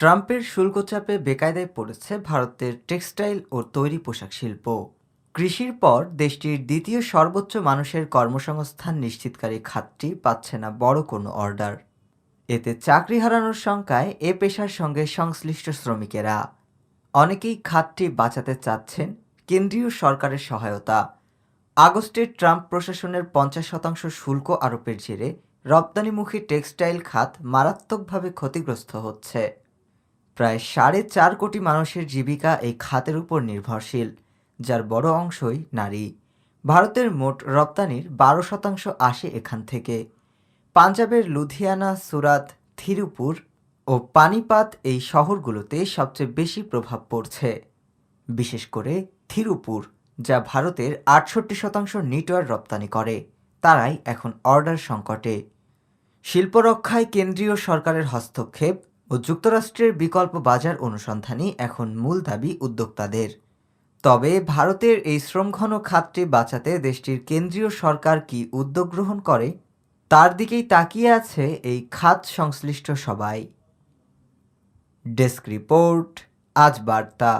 ট্রাম্পের শুল্ক চাপে বেকায়দায় পড়েছে ভারতের টেক্সটাইল ও তৈরি পোশাক শিল্প। কৃষির পর দেশটির দ্বিতীয় সর্বোচ্চ মানুষের কর্মসংস্থান নিশ্চিতকারী খাতটি পাচ্ছে না বড় কোনো অর্ডার। এতে চাকরি হারানোর সংখ্যায় এ পেশার সঙ্গে সংশ্লিষ্ট শ্রমিকেরা। অনেকেই খাতটি বাঁচাতে চাচ্ছেন কেন্দ্রীয় সরকারের সহায়তা। আগস্টে ট্রাম্প প্রশাসনের পঞ্চাশ শতাংশ শুল্ক আরোপের জেরে রপ্তানিমুখী টেক্সটাইল খাত মারাত্মকভাবে ক্ষতিগ্রস্ত হচ্ছে। প্রায় সাড়ে চার কোটি মানুষের জীবিকা এই খাতের উপর নির্ভরশীল, যার বড় অংশই নারী। ভারতের মোট রপ্তানির বারো শতাংশ আসে এখান থেকে। পাঞ্জাবের লুধিয়ানা, সুরাত, থিরুপুর ও পানিপাত এই শহরগুলোতে সবচেয়ে বেশি প্রভাব পড়ছে। বিশেষ করে থিরুপুর, যা ভারতের আটষট্টি শতাংশ নিটওয়ার রপ্তানি করে, তারাই এখন অর্ডার সংকটে। শিল্পরক্ষায় কেন্দ্রীয় সরকারের হস্তক্ষেপ ও যুক্তরাষ্ট্রের বিকল্প বাজার অনুসন্ধানই এখন মূল দাবি উদ্যোক্তাদের। তবে ভারতের এই শ্রমঘন খাতটি বাঁচাতে দেশটির কেন্দ্রীয় সরকার কি উদ্যোগ গ্রহণ করে, তার দিকেই তাকিয়ে আছে এই খাত সংশ্লিষ্ট সবাই। ডেস্ক রিপোর্ট, আজ বার্তা।